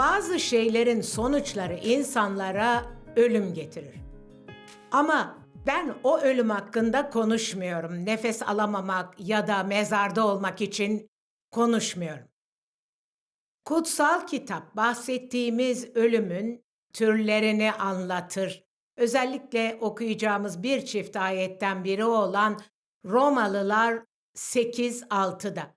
Bazı şeylerin sonuçları insanlara ölüm getirir. Ama ben o ölüm hakkında konuşmuyorum. Nefes alamamak ya da mezarda olmak için konuşmuyorum. Kutsal kitap bahsettiğimiz ölümün türlerini anlatır. Özellikle okuyacağımız bir çift ayetten biri olan Romalılar 8-6'da.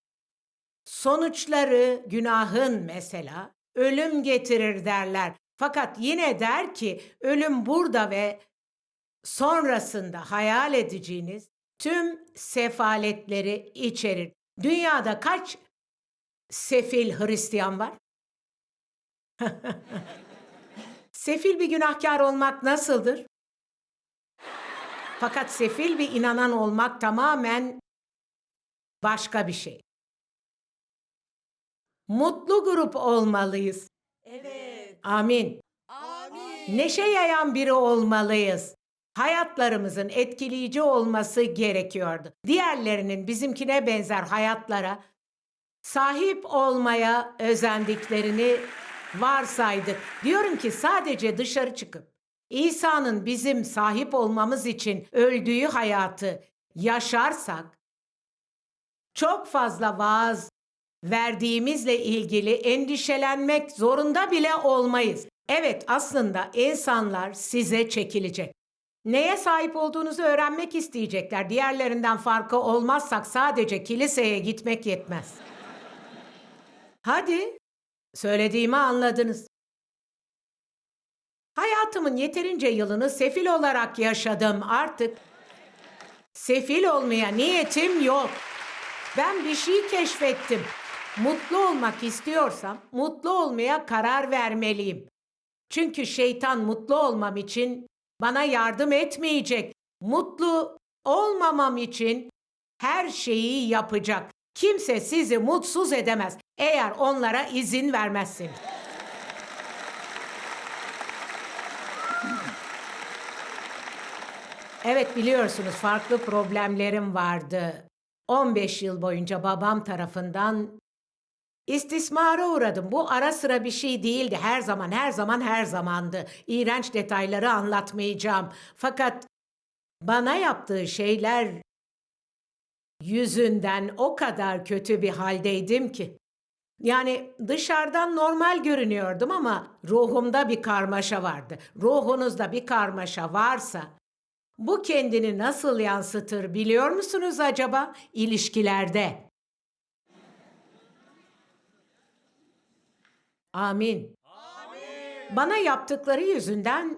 Sonuçları günahın mesela ölüm getirir derler. Fakat yine der ki ölüm burada ve sonrasında hayal edeceğiniz tüm sefaletleri içerir. Dünyada kaç sefil Hristiyan var? sefil bir günahkar olmak nasıldır? Fakat sefil bir inanan olmak tamamen başka bir şey. Mutlu grup olmalıyız. Evet. Amin. Amin. Neşe yayan biri olmalıyız. Hayatlarımızın etkileyici olması gerekiyordu. Diğerlerinin bizimkine benzer hayatlara sahip olmaya özendiklerini varsaydık. Diyorum ki sadece dışarı çıkıp İsa'nın bizim sahip olmamız için öldüğü hayatı yaşarsak çok fazla vaaz verdiğimizle ilgili endişelenmek zorunda bile olmayız. Evet aslında insanlar size çekilecek. Neye sahip olduğunuzu öğrenmek isteyecekler. Diğerlerinden farkı olmazsak sadece kiliseye gitmek yetmez. Hadi, söylediğimi anladınız. Hayatımın yeterince yılını sefil olarak yaşadım artık. Sefil olmaya niyetim yok. Ben bir şey keşfettim. Mutlu olmak istiyorsam mutlu olmaya karar vermeliyim. Çünkü şeytan mutlu olmam için bana yardım etmeyecek. Mutlu olmamam için her şeyi yapacak. Kimse sizi mutsuz edemez eğer onlara izin vermezseniz. Evet biliyorsunuz farklı problemlerim vardı. 15 yıl boyunca babam tarafından istismara uğradım. Bu ara sıra bir şey değildi. Her zaman, her zaman, her zamandı. İğrenç detayları anlatmayacağım. Fakat bana yaptığı şeyler yüzünden o kadar kötü bir haldeydim ki. Yani dışarıdan normal görünüyordum ama ruhumda bir karmaşa vardı. Ruhunuzda bir karmaşa varsa bu kendini nasıl yansıtır biliyor musunuz acaba ilişkilerde? Amin. Bana yaptıkları yüzünden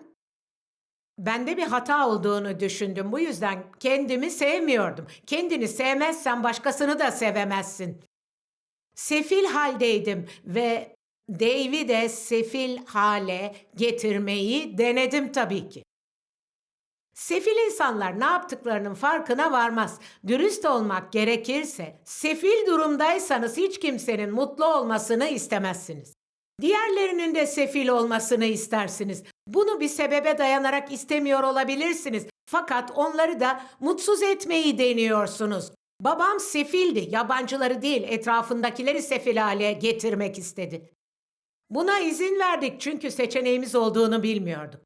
bende bir hata olduğunu düşündüm. Bu yüzden kendimi sevmiyordum. Kendini sevmezsen başkasını da sevemezsin. Sefil haldeydim ve Dave'i de sefil hale getirmeyi denedim tabii ki. Sefil insanlar ne yaptıklarının farkına varmaz. Dürüst olmak gerekirse, sefil durumdaysanız hiç kimsenin mutlu olmasını istemezsiniz. Diğerlerinin de sefil olmasını istersiniz. Bunu bir sebebe dayanarak istemiyor olabilirsiniz. Fakat onları da mutsuz etmeyi deniyorsunuz. Babam sefildi, yabancıları değil etrafındakileri sefil hale getirmek istedi. Buna izin verdik çünkü seçeneğimiz olduğunu bilmiyorduk.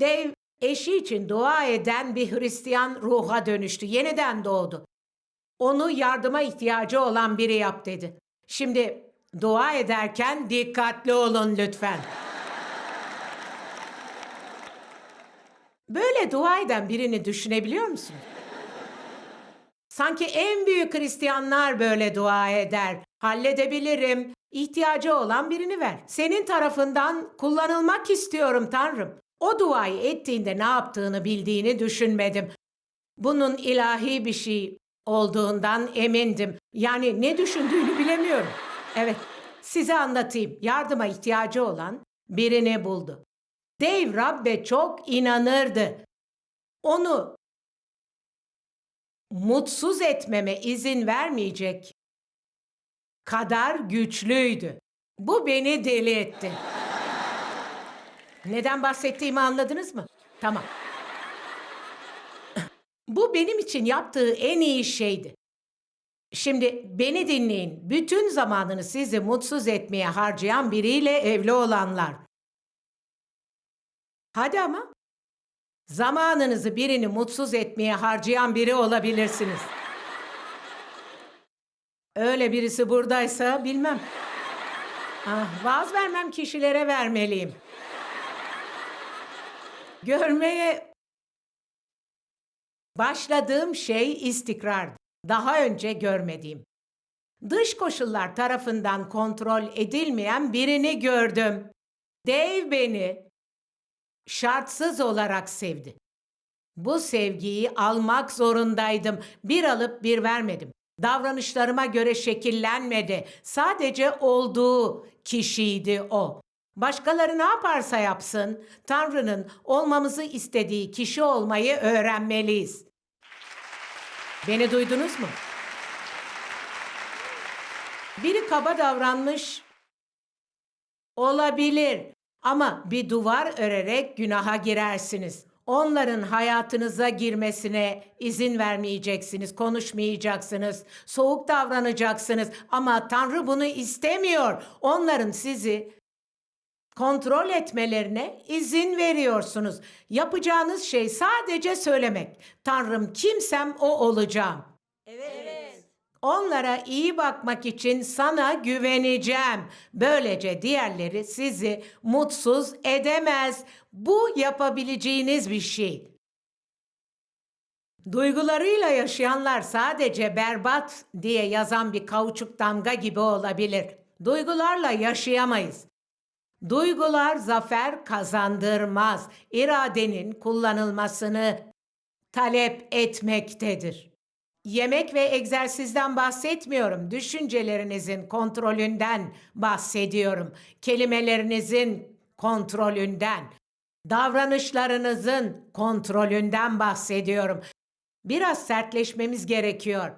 Dave eşi için dua eden bir Hristiyan ruha dönüştü, yeniden doğdu. Onu yardıma ihtiyacı olan biri yap dedi. Şimdi dua ederken dikkatli olun lütfen. Böyle dua eden birini düşünebiliyor musunuz? Sanki en büyük Hristiyanlar böyle dua eder. Halledebilirim. İhtiyacı olan birini ver. Senin tarafından kullanılmak istiyorum Tanrım. O duayı ettiğinde ne yaptığını bildiğini düşünmedim. Bunun ilahi bir şey olduğundan emindim. Yani ne düşündüğünü bilemiyorum. Evet, size anlatayım. Yardıma ihtiyacı olan birini buldu. Dave Rabbe çok inanırdı. Onu mutsuz etmeme izin vermeyecek kadar güçlüydü. Bu beni deli etti. Neden bahsettiğimi anladınız mı? Tamam. Bu benim için yaptığı en iyi şeydi. Şimdi beni dinleyin. Bütün zamanını sizi mutsuz etmeye harcayan biriyle evli olanlar. Hadi ama. Zamanınızı birini mutsuz etmeye harcayan biri olabilirsiniz. Öyle birisi buradaysa bilmem. Ah, vaaz vermem kişilere vermeliyim. Görmeye başladığım şey istikrar. Daha önce görmediğim. Dış koşullar tarafından kontrol edilmeyen birini gördüm. Dave beni şartsız olarak sevdi. Bu sevgiyi almak zorundaydım. Bir alıp bir vermedim. Davranışlarıma göre şekillenmedi. Sadece olduğu kişiydi o. Başkaları ne yaparsa yapsın, Tanrı'nın olmamızı istediği kişi olmayı öğrenmeliyiz. Beni duydunuz mu? Biri kaba davranmış olabilir ama bir duvar örerek günaha girersiniz. Onların hayatınıza girmesine izin vermeyeceksiniz, konuşmayacaksınız, soğuk davranacaksınız ama Tanrı bunu istemiyor. Onların sizi kontrol etmelerine izin veriyorsunuz. Yapacağınız şey sadece söylemek. Tanrım kimsem o olacağım. Evet. Onlara iyi bakmak için sana güveneceğim. Böylece diğerleri sizi mutsuz edemez. Bu yapabileceğiniz bir şey. Duygularıyla yaşayanlar sadece berbat diye yazan bir kauçuk damga gibi olabilir. Duygularla yaşayamayız. Duygular zafer kazandırmaz. İradenin kullanılmasını talep etmektedir. Yemek ve egzersizden bahsetmiyorum. Düşüncelerinizin kontrolünden bahsediyorum. Kelimelerinizin kontrolünden, davranışlarınızın kontrolünden bahsediyorum. Biraz sertleşmemiz gerekiyor.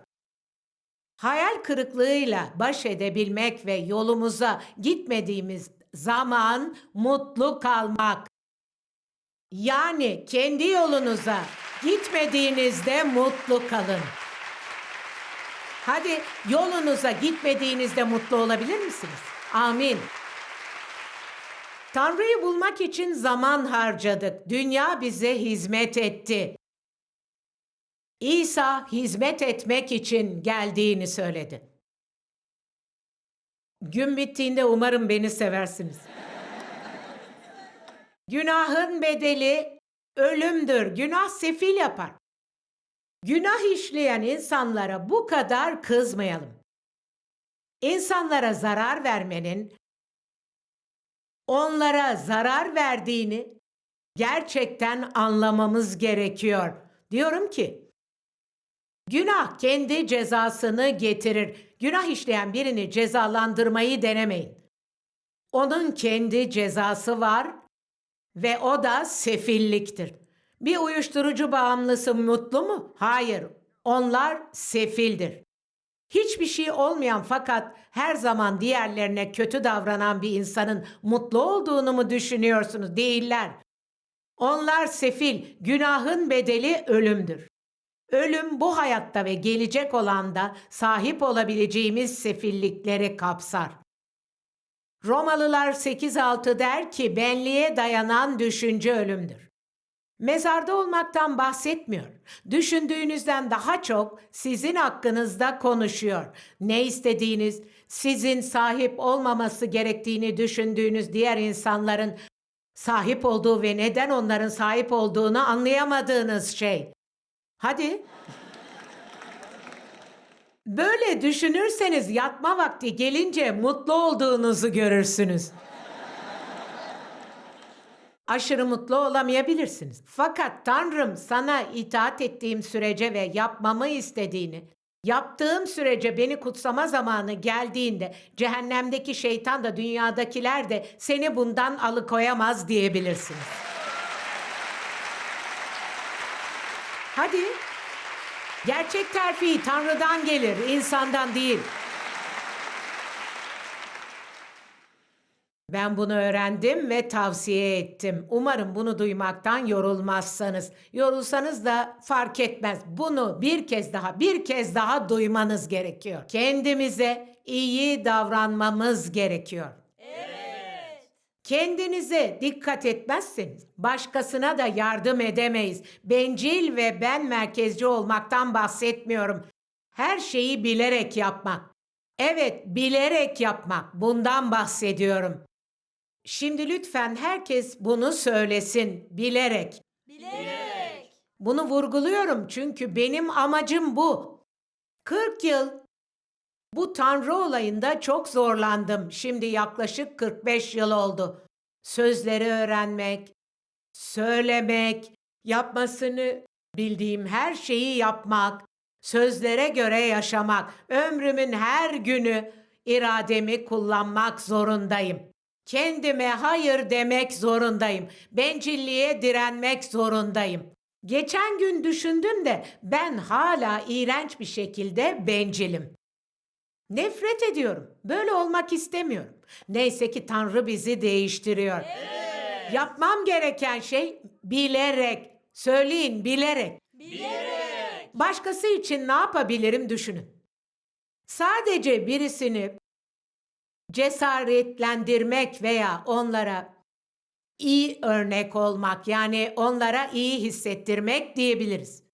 Hayal kırıklığıyla baş edebilmek ve yolumuza gitmediğimiz zaman mutlu kalmak. Yani kendi yolunuza gitmediğinizde mutlu kalın. Hadi yolunuza gitmediğinizde mutlu olabilir misiniz? Amin. Tanrı'yı bulmak için zaman harcadık. Dünya bize hizmet etti. İsa hizmet etmek için geldiğini söyledi. Gün bittiğinde umarım beni seversiniz. Günahın bedeli ölümdür. Günah sefil yapar. Günah işleyen insanlara bu kadar kızmayalım. İnsanlara zarar vermenin onlara zarar verdiğini gerçekten anlamamız gerekiyor. Diyorum ki günah kendi cezasını getirir. Günah işleyen birini cezalandırmayı denemeyin. Onun kendi cezası var ve o da sefilliktir. Bir uyuşturucu bağımlısı mutlu mu? Hayır. Onlar sefildir. Hiçbir şey olmayan fakat her zaman diğerlerine kötü davranan bir insanın mutlu olduğunu mu düşünüyorsunuz? Değiller. Onlar sefil, günahın bedeli ölümdür. Ölüm bu hayatta ve gelecek olanda sahip olabileceğimiz sefillikleri kapsar. Romalılar 8.6 der ki benliğe dayanan düşünce ölümdür. Mezarda olmaktan bahsetmiyor. Düşündüğünüzden daha çok sizin hakkınızda konuşuyor. Ne istediğiniz, sizin sahip olmaması gerektiğini düşündüğünüz diğer insanların sahip olduğu ve neden onların sahip olduğunu anlayamadığınız şey. Hadi. Böyle düşünürseniz yatma vakti gelince mutlu olduğunuzu görürsünüz. Aşırı mutlu olamayabilirsiniz. Fakat Tanrım sana itaat ettiğim sürece ve yapmamı istediğini, yaptığım sürece beni kutsama zamanı geldiğinde cehennemdeki şeytan da dünyadakiler de seni bundan alıkoyamaz diyebilirsiniz. Hadi. Gerçek terfi Tanrı'dan gelir, insandan değil. Ben bunu öğrendim ve tavsiye ettim. Umarım bunu duymaktan yorulmazsanız. Yorulsanız da fark etmez. Bunu bir kez daha, bir kez daha duymanız gerekiyor. Kendimize iyi davranmamız gerekiyor. Kendinize dikkat etmezseniz başkasına da yardım edemeyiz. Bencil ve ben merkezci olmaktan bahsetmiyorum. Her şeyi bilerek yapmak. Evet, bilerek yapmak. Bundan bahsediyorum. Şimdi lütfen herkes bunu söylesin bilerek. Bilerek. Bunu vurguluyorum çünkü benim amacım bu. 40 yıl bu tanrı olayında çok zorlandım. Şimdi yaklaşık 45 yıl oldu. Sözleri öğrenmek, söylemek, yapmasını bildiğim her şeyi yapmak, sözlere göre yaşamak, ömrümün her günü irademi kullanmak zorundayım. Kendime hayır demek zorundayım. Bencilliğe direnmek zorundayım. Geçen gün düşündüm de ben hala iğrenç bir şekilde bencilim. Nefret ediyorum. Böyle olmak istemiyorum. Neyse ki Tanrı bizi değiştiriyor. Yapmam gereken şey bilerek, söyleyin bilerek. Bilerek. Başkası için ne yapabilirim düşünün. Sadece birisini cesaretlendirmek veya onlara iyi örnek olmak yani onlara iyi hissettirmek diyebiliriz.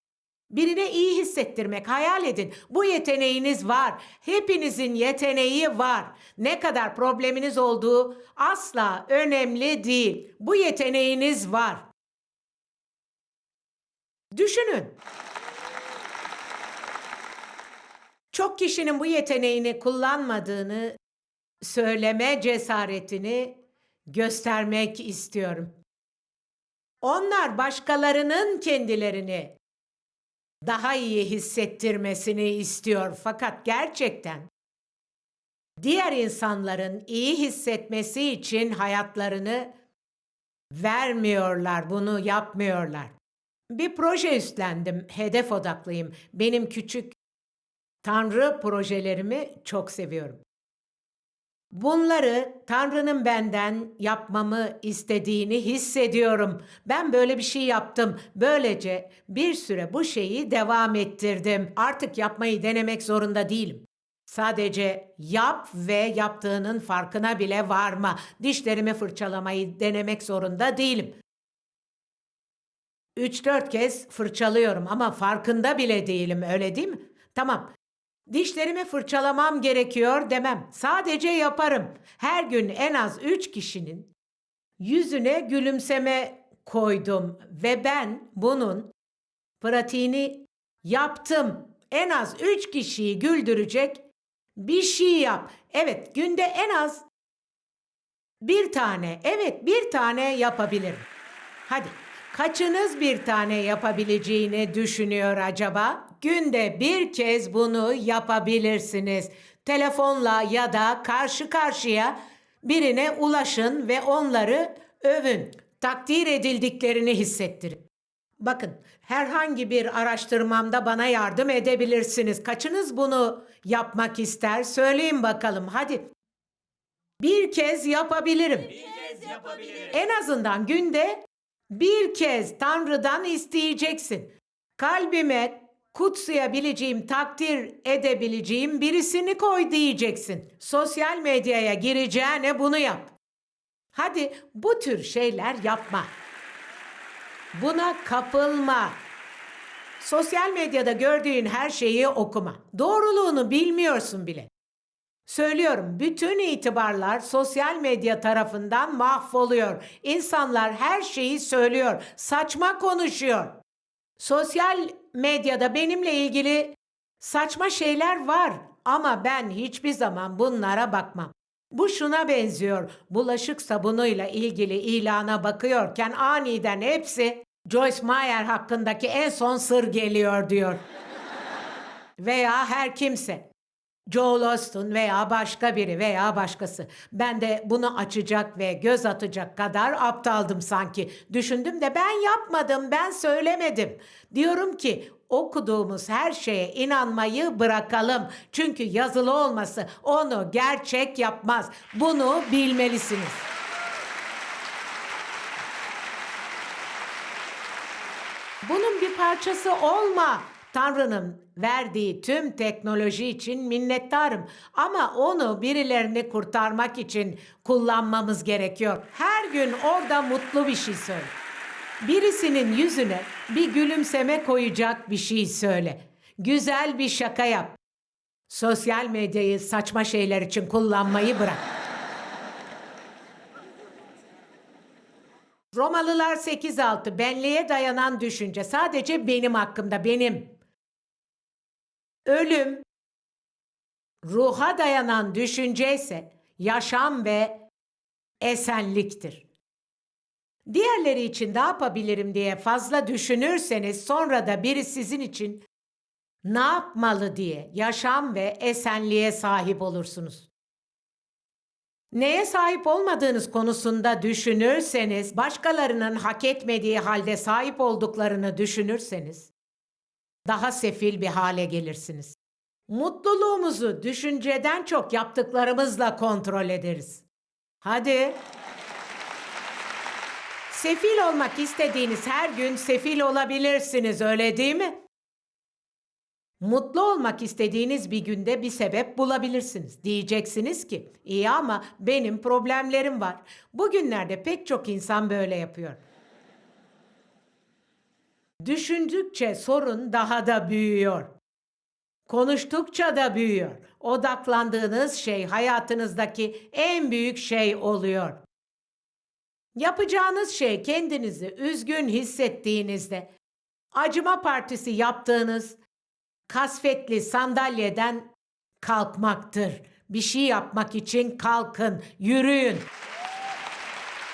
Birine iyi hissettirmek hayal edin. Bu yeteneğiniz var. Hepinizin yeteneği var. Ne kadar probleminiz olduğu asla önemli değil. Bu yeteneğiniz var. Düşünün. Çok kişinin bu yeteneğini kullanmadığını söyleme cesaretini göstermek istiyorum. Onlar başkalarının kendilerini daha iyi hissettirmesini istiyor fakat gerçekten diğer insanların iyi hissetmesi için hayatlarını vermiyorlar, bunu yapmıyorlar. Bir proje üstlendim, hedef odaklıyım. Benim küçük Tanrı projelerimi çok seviyorum. Bunları Tanrı'nın benden yapmamı istediğini hissediyorum. Ben böyle bir şey yaptım. Böylece bir süre bu şeyi devam ettirdim. Artık yapmayı denemek zorunda değilim. Sadece yap ve yaptığının farkına bile varma. Dişlerimi fırçalamayı denemek zorunda değilim. 3-4 kez fırçalıyorum ama farkında bile değilim öyle değil mi? Tamam. Dişlerimi fırçalamam gerekiyor demem. Sadece yaparım. Her gün en az 3 kişinin yüzüne gülümseme koydum ve ben bunun pratiğini yaptım. En az 3 kişiyi güldürecek bir şey yap. Evet, günde en az bir tane, evet bir tane yapabilirim. Hadi, kaçınız bir tane yapabileceğini düşünüyor acaba? Günde bir kez bunu yapabilirsiniz. Telefonla ya da karşı karşıya birine ulaşın ve onları övün. Takdir edildiklerini hissettirin. Bakın, herhangi bir araştırmamda bana yardım edebilirsiniz. Kaçınız bunu yapmak ister? Söyleyin bakalım, hadi. Bir kez yapabilirim. Bir kez yapabilirim. En azından günde bir kez Tanrı'dan isteyeceksin. Kalbime kutsayabileceğim, takdir edebileceğim birisini koy diyeceksin. Sosyal medyaya gireceğine bunu yap. Hadi bu tür şeyler yapma. Buna kapılma. Sosyal medyada gördüğün her şeyi okuma. Doğruluğunu bilmiyorsun bile. Söylüyorum bütün itibarlar sosyal medya tarafından mahvoluyor. İnsanlar her şeyi söylüyor. Saçma konuşuyor. Sosyal medyada benimle ilgili saçma şeyler var ama ben hiçbir zaman bunlara bakmam. Bu şuna benziyor. Bulaşık sabunuyla ilgili ilana bakıyorken aniden hepsi Joyce Meyer hakkındaki en son sır geliyor diyor. Veya her kimse. Joel Osteen veya başka biri veya başkası. Ben de bunu açacak ve göz atacak kadar aptaldım sanki. Düşündüm de ben yapmadım, ben söylemedim. Diyorum ki okuduğumuz her şeye inanmayı bırakalım. Çünkü yazılı olması onu gerçek yapmaz. Bunu bilmelisiniz. Bunun bir parçası olma. Tanrı'nın verdiği tüm teknoloji için minnettarım. Ama onu birilerini kurtarmak için kullanmamız gerekiyor. Her gün orada mutlu bir şey söyle. Birisinin yüzüne bir gülümseme koyacak bir şey söyle. Güzel bir şaka yap. Sosyal medyayı saçma şeyler için kullanmayı bırak. Romalılar 8.6 benliğe dayanan düşünce sadece benim hakkımda benim. Ölüm ruha dayanan düşünce ise yaşam ve esenliktir. Diğerleri için ne yapabilirim diye fazla düşünürseniz sonra da biri sizin için ne yapmalı diye yaşam ve esenliğe sahip olursunuz. Neye sahip olmadığınız konusunda düşünürseniz, başkalarının hak etmediği halde sahip olduklarını düşünürseniz, daha sefil bir hale gelirsiniz. Mutluluğumuzu düşünceden çok yaptıklarımızla kontrol ederiz. Hadi. Sefil olmak istediğiniz her gün sefil olabilirsiniz, öyle değil mi? Mutlu olmak istediğiniz bir günde bir sebep bulabilirsiniz. Diyeceksiniz ki, iyi ama benim problemlerim var. Bugünlerde pek çok insan böyle yapıyor. Düşündükçe sorun daha da büyüyor. Konuştukça da büyüyor. Odaklandığınız şey hayatınızdaki en büyük şey oluyor. Yapacağınız şey kendinizi üzgün hissettiğinizde acıma partisi yaptığınız kasvetli sandalyeden kalkmaktır. Bir şey yapmak için kalkın, yürüyün.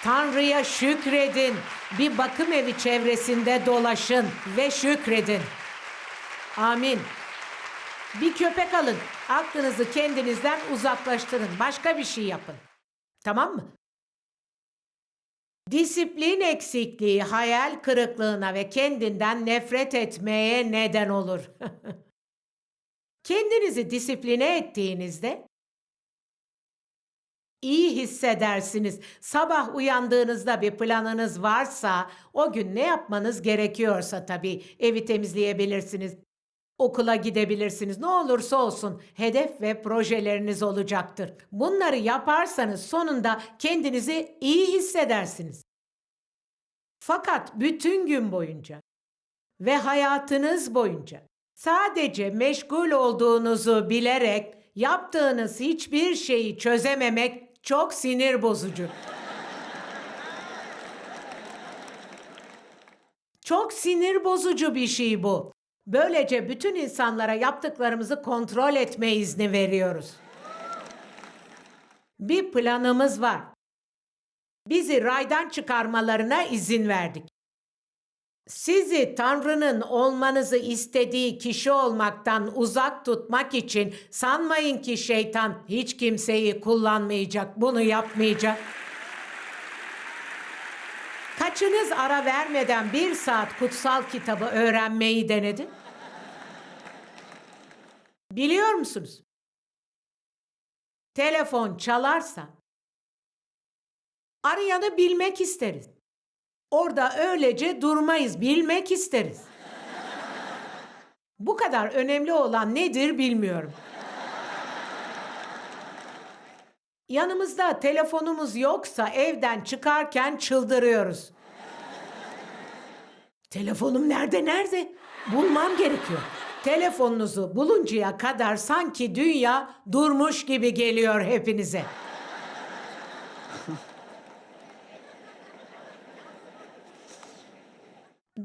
Tanrı'ya şükredin. Bir bakım evi çevresinde dolaşın ve şükredin. Amin. Bir köpek alın. Aklınızı kendinizden uzaklaştırın. Başka bir şey yapın. Tamam mı? Disiplin eksikliği hayal kırıklığına ve kendinden nefret etmeye neden olur. Kendinizi disipline ettiğinizde iyi hissedersiniz. Sabah uyandığınızda bir planınız varsa, o gün ne yapmanız gerekiyorsa tabii evi temizleyebilirsiniz. Okula gidebilirsiniz. Ne olursa olsun hedef ve projeleriniz olacaktır. Bunları yaparsanız sonunda kendinizi iyi hissedersiniz. Fakat bütün gün boyunca ve hayatınız boyunca sadece meşgul olduğunuzu bilerek yaptığınız hiçbir şeyi çözememek çok sinir bozucu. Çok sinir bozucu bir şey bu. Böylece bütün insanlara yaptıklarımızı kontrol etme izni veriyoruz. Bir planımız var. Bizi raydan çıkarmalarına izin verdik. Sizi Tanrı'nın olmanızı istediği kişi olmaktan uzak tutmak için sanmayın ki şeytan hiç kimseyi kullanmayacak, bunu yapmayacak. Kaçınız ara vermeden bir saat kutsal kitabı öğrenmeyi denedi? Biliyor musunuz? Telefon çalarsa arayanı bilmek isteriz. Orada öylece durmayız, bilmek isteriz. Bu kadar önemli olan nedir bilmiyorum. Yanımızda telefonumuz yoksa evden çıkarken çıldırıyoruz. Telefonum nerede nerede? Bulmam gerekiyor. Telefonunuzu buluncaya kadar sanki dünya durmuş gibi geliyor hepinize.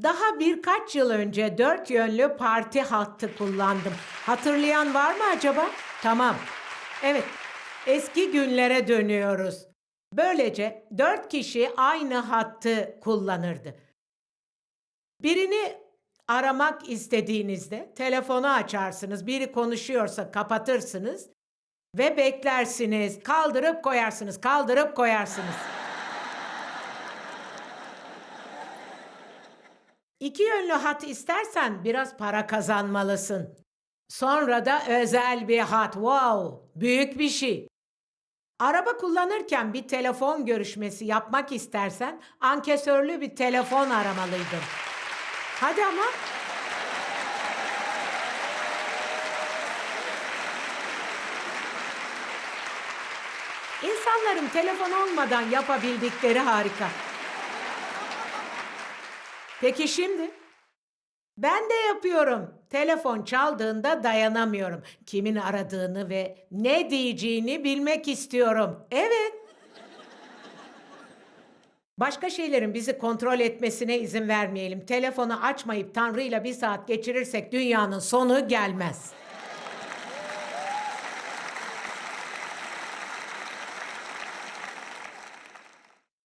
Daha birkaç yıl önce dört yönlü parti hattı kullandım. Hatırlayan var mı acaba? Tamam. Evet, eski günlere dönüyoruz. Böylece dört kişi aynı hattı kullanırdı. Birini aramak istediğinizde telefonu açarsınız. Biri konuşuyorsa kapatırsınız ve beklersiniz. Kaldırıp koyarsınız, kaldırıp koyarsınız. İki yönlü hat istersen biraz para kazanmalısın. Sonra da özel bir hat. Wow, büyük bir şey. Araba kullanırken bir telefon görüşmesi yapmak istersen ankesörlü bir telefon aramalıydın. Hadi ama. İnsanların telefon olmadan yapabildikleri harika. Peki şimdi? Ben de yapıyorum. Telefon çaldığında dayanamıyorum. Kimin aradığını ve ne diyeceğini bilmek istiyorum. Evet. Başka şeylerin bizi kontrol etmesine izin vermeyelim. Telefonu açmayıp Tanrı'yla bir saat geçirirsek dünyanın sonu gelmez.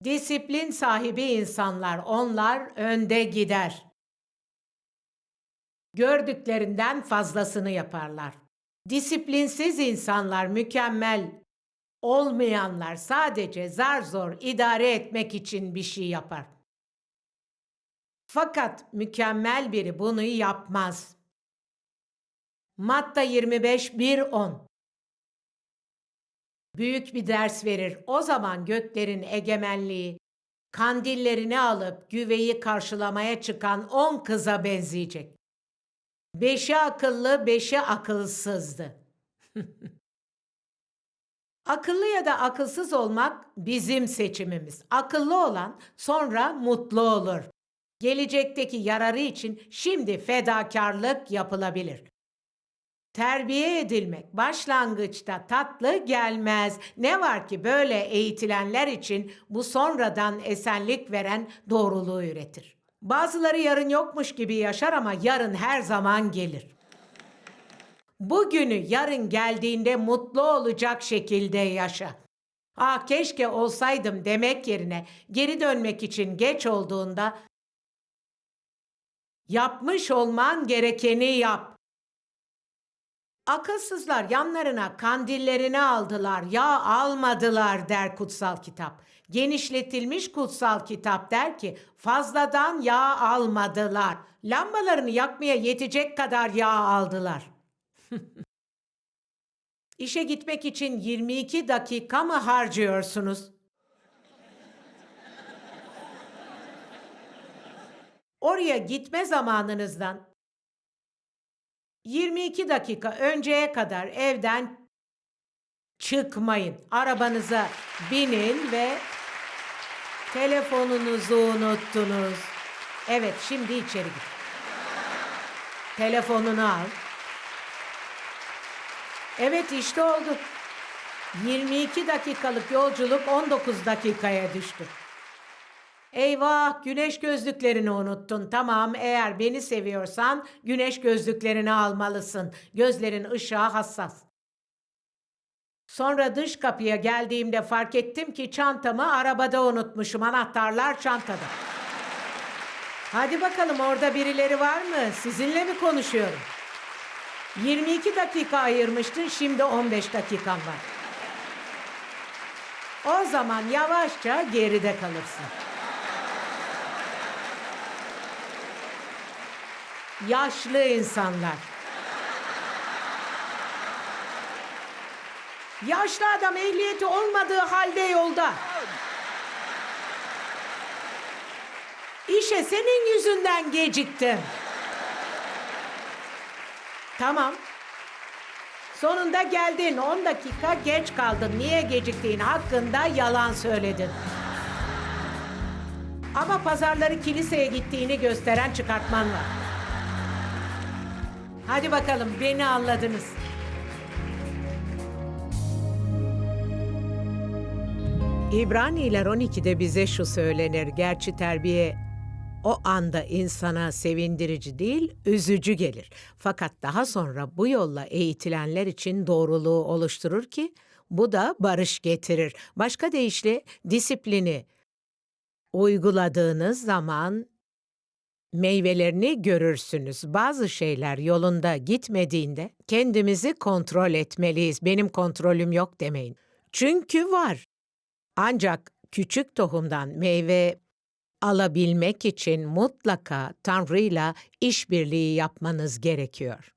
Disiplin sahibi insanlar, onlar önde gider. Gördüklerinden fazlasını yaparlar. Disiplinsiz insanlar mükemmel olmayanlar sadece zar zor idare etmek için bir şey yapar. Fakat mükemmel biri bunu yapmaz. Matta 25 1-10 Büyük bir ders verir. O zaman göklerin egemenliği kandillerini alıp güveyi karşılamaya çıkan on kıza benzeyecek. Beşi akıllı, beşi akılsızdı. Akıllı ya da akılsız olmak bizim seçimimiz. Akıllı olan sonra mutlu olur. Gelecekteki yararı için şimdi fedakarlık yapılabilir. Terbiye edilmek başlangıçta tatlı gelmez. Ne var ki böyle eğitilenler için bu sonradan esenlik veren doğruluğu üretir. Bazıları yarın yokmuş gibi yaşar ama yarın her zaman gelir. Bugünü yarın geldiğinde mutlu olacak şekilde yaşa. Ah keşke olsaydım demek yerine geri dönmek için geç olduğunda yapmış olman gerekeni yap. Akılsızlar yanlarına kandillerini aldılar, yağ almadılar der kutsal kitap. Genişletilmiş kutsal kitap der ki fazladan yağ almadılar. Lambalarını yakmaya yetecek kadar yağ aldılar. İşe gitmek için 22 dakika mı harcıyorsunuz? Oraya gitme zamanınızdan 22 dakika önceye kadar evden çıkmayın. Arabanıza binin ve telefonunuzu unuttunuz. Evet, şimdi içeri git. Telefonunu al. Evet, işte oldu. 22 dakikalık yolculuk 19 dakikaya düştü. Eyvah, güneş gözlüklerini unuttun. Tamam, eğer beni seviyorsan güneş gözlüklerini almalısın. Gözlerin ışığa hassas. Sonra dış kapıya geldiğimde fark ettim ki çantamı arabada unutmuşum. Anahtarlar çantada. Hadi bakalım orada birileri var mı? Sizinle mi konuşuyorum? 22 dakika ayırmıştın, şimdi 15 dakikan var. O zaman yavaşça geride kalırsın. Yaşlı insanlar. Yaşlı adam ehliyeti olmadığı halde yolda. İşe senin yüzünden geciktim. Tamam. Sonunda geldin. 10 dakika geç kaldın. Niye geciktiğin hakkında yalan söyledin. Ama pazarları kiliseye gittiğini gösteren çıkartman var. Hadi bakalım beni anladınız. İbraniler 12'de bize şu söylenir. Gerçi terbiye o anda insana sevindirici değil, üzücü gelir. Fakat daha sonra bu yolla eğitilenler için doğruluğu oluşturur ki bu da barış getirir. Başka deyişle disiplini uyguladığınız zaman meyvelerini görürsünüz. Bazı şeyler yolunda gitmediğinde kendimizi kontrol etmeliyiz. Benim kontrolüm yok demeyin. Çünkü var. Ancak küçük tohumdan meyve alabilmek için mutlaka Tanrı'yla işbirliği yapmanız gerekiyor.